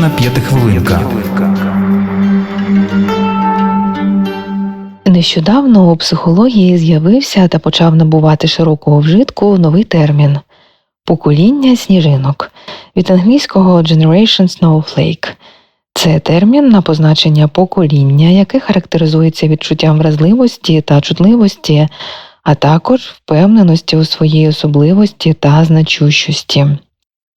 Психологічна п'ятихвилинка. Нещодавно у психології з'явився та почав набувати широкого вжитку новий термін покоління сніжинок від англійського Generation Snowflake. Це термін на позначення покоління, яке характеризується відчуттям вразливості та чутливості, а також впевненості у своїй особливості та значущості.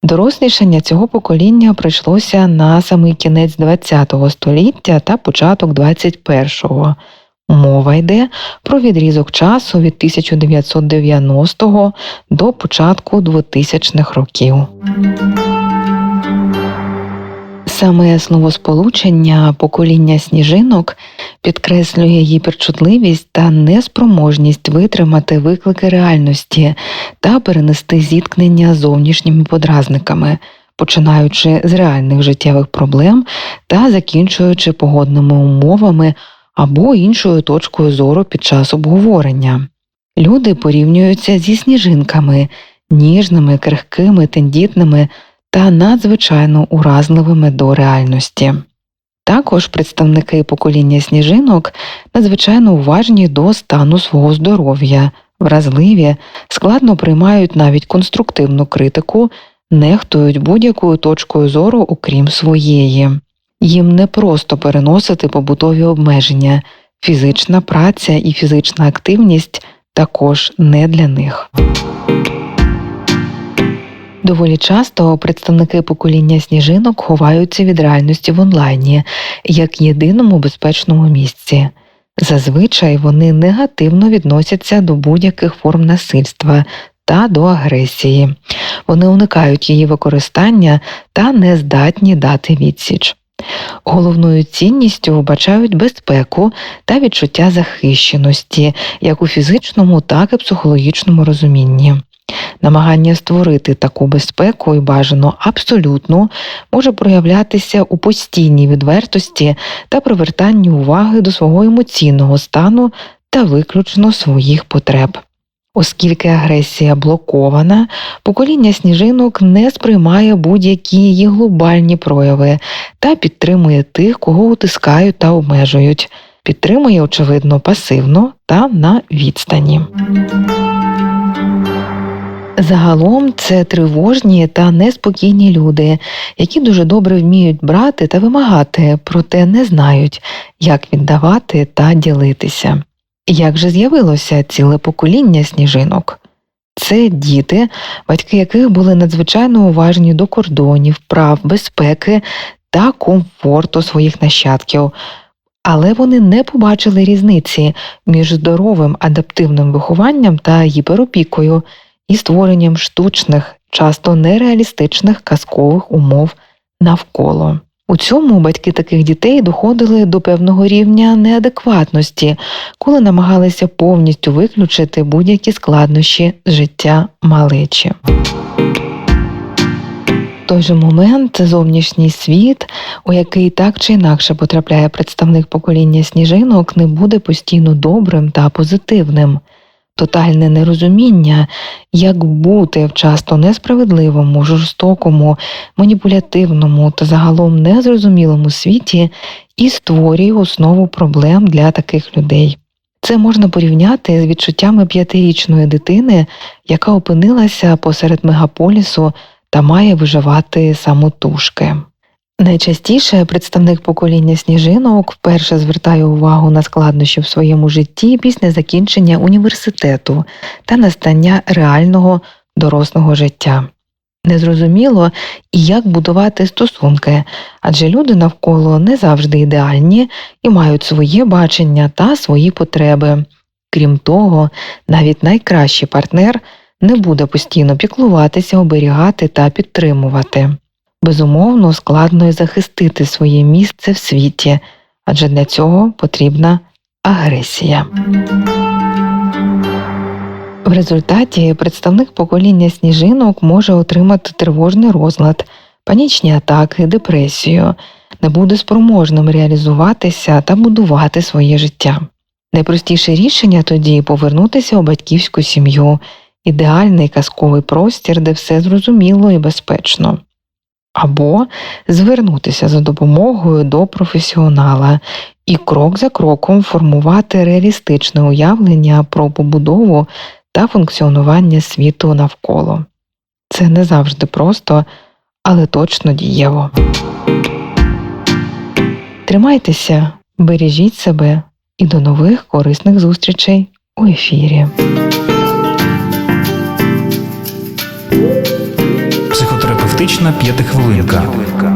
Дорослішання цього покоління прийшлося на самий кінець ХХ століття та початок XXI. Мова йде про відрізок часу від 1990 до початку 2000-х років. Саме словосполучення покоління сніжинок підкреслює гіперчутливість та неспроможність витримати виклики реальності та перенести зіткнення зовнішніми подразниками, починаючи з реальних життєвих проблем та закінчуючи погодними умовами або іншою точкою зору під час обговорення. Люди порівнюються зі сніжинками, ніжними, крихкими, тендітними та надзвичайно уразливими до реальності. Також представники покоління сніжинок надзвичайно уважні до стану свого здоров'я, вразливі, складно приймають навіть конструктивну критику, нехтують будь-якою точкою зору, окрім своєї. Їм не просто переносити побутові обмеження, фізична праця і фізична активність також не для них. Доволі часто представники покоління сніжинок ховаються від реальності в онлайні як єдиному безпечному місці. Зазвичай вони негативно відносяться до будь-яких форм насильства та до агресії. Вони уникають її використання та не здатні дати відсіч. Головною цінністю вбачають безпеку та відчуття захищеності як у фізичному, так і психологічному розумінні. Намагання створити таку безпеку і бажано абсолютно може проявлятися у постійній відвертості та привертанні уваги до свого емоційного стану та виключно своїх потреб. Оскільки агресія блокована, покоління сніжинок не сприймає будь-які її глобальні прояви та підтримує тих, кого утискають та обмежують, підтримує, очевидно, пасивно та на відстані. Загалом це тривожні та неспокійні люди, які дуже добре вміють брати та вимагати, проте не знають, як віддавати та ділитися. Як же з'явилося ціле покоління сніжинок? Це діти, батьки яких були надзвичайно уважні до кордонів, прав, безпеки та комфорту своїх нащадків, але вони не побачили різниці між здоровим адаптивним вихованням та гіперопікою і створенням штучних, часто нереалістичних казкових умов навколо. У цьому батьки таких дітей доходили до певного рівня неадекватності, коли намагалися повністю виключити будь-які складнощі життя малечі. Той же момент зовнішній світ, у який так чи інакше потрапляє представник покоління сніжинок, не буде постійно добрим та позитивним. Тотальне нерозуміння, як бути в часто несправедливому, жорстокому, маніпулятивному та загалом незрозумілому світі і створює основу проблем для таких людей. Це можна порівняти з відчуттями п'ятирічної дитини, яка опинилася посеред мегаполісу та має виживати самотужки. Найчастіше представник покоління сніжинок вперше звертає увагу на складнощі в своєму житті після закінчення університету та настання реального дорослого життя. Незрозуміло і як будувати стосунки, адже люди навколо не завжди ідеальні і мають своє бачення та свої потреби. Крім того, навіть найкращий партнер не буде постійно піклуватися, оберігати та підтримувати. Безумовно, складно і захистити своє місце в світі, адже для цього потрібна агресія. В результаті представник покоління сніжинок може отримати тривожний розлад, панічні атаки, депресію, не буде спроможним реалізуватися та будувати своє життя. Найпростіше рішення тоді повернутися у батьківську сім'ю, ідеальний казковий простір, де все зрозуміло і безпечно. Або звернутися за допомогою до професіонала і крок за кроком формувати реалістичне уявлення про побудову та функціонування світу навколо. Це не завжди просто, але точно дієво. Тримайтеся, бережіть себе і до нових корисних зустрічей у ефірі. Психотерапевтична п'ятихвилинка.